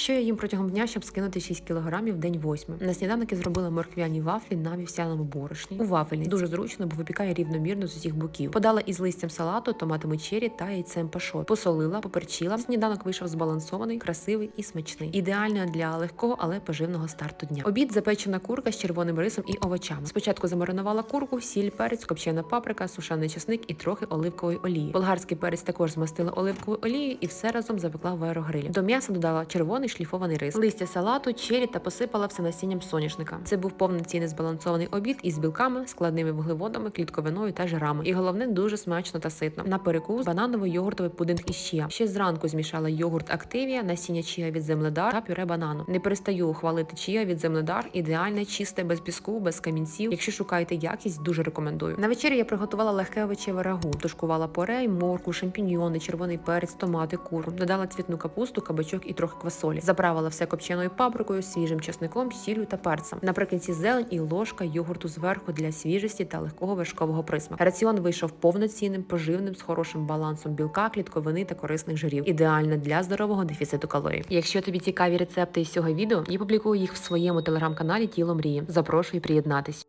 Що я їм протягом дня, щоб скинути 6 кілограмів день 8. На сніданок я зробила морквяні вафлі на вівсяному борошні. У вафельні дуже зручно, бо випікає рівномірно з усіх боків. Подала із листям салату, томатами чері та яйцем пашот. Посолила, поперчила. Сніданок вийшов збалансований, красивий і смачний. Ідеально для легкого, але поживного старту дня. Обід запечена курка з червоним рисом і овочами. Спочатку замаринувала курку, сіль, перець, копчена паприка, сушений чесник і трохи оливкової олії. Болгарський перець також змастила оливковою олією і все разом запекла в аерогрилі. До м'яса додала червоний шліфований рис, листя салату, чері та посипала все насінням соняшника. Це був повноцінний збалансований обід із білками, складними вуглеводами, клітковиною та жирами. І головне дуже смачно та ситно. На перекус бананово-йогуртовий пудинг із чия. Ще зранку змішала йогурт Активія, насіння чия від земледар та пюре банану. Не перестаю хвалити чия від земледар. Ідеальне, чисте, без піску, без камінців. Якщо шукаєте якість, дуже рекомендую. На вечері я приготувала легке овочеве рагу. Тушкувала порей, морку, шампіньйони, червоний перець, томати, куру. Додала цвітну капусту, кабачок і трохи квасолі. Заправила все копченою паприкою, свіжим чесником, сіллю та перцем. Наприкінці зелень і ложка йогурту зверху для свіжості та легкого вершкового присмаку. Раціон вийшов повноцінним, поживним з хорошим балансом білка, клітковини та корисних жирів. Ідеально для здорового дефіциту калорій. Якщо тобі цікаві рецепти із цього відео, я публікую їх в своєму телеграм-каналі Тіло мрії. Запрошую приєднатись.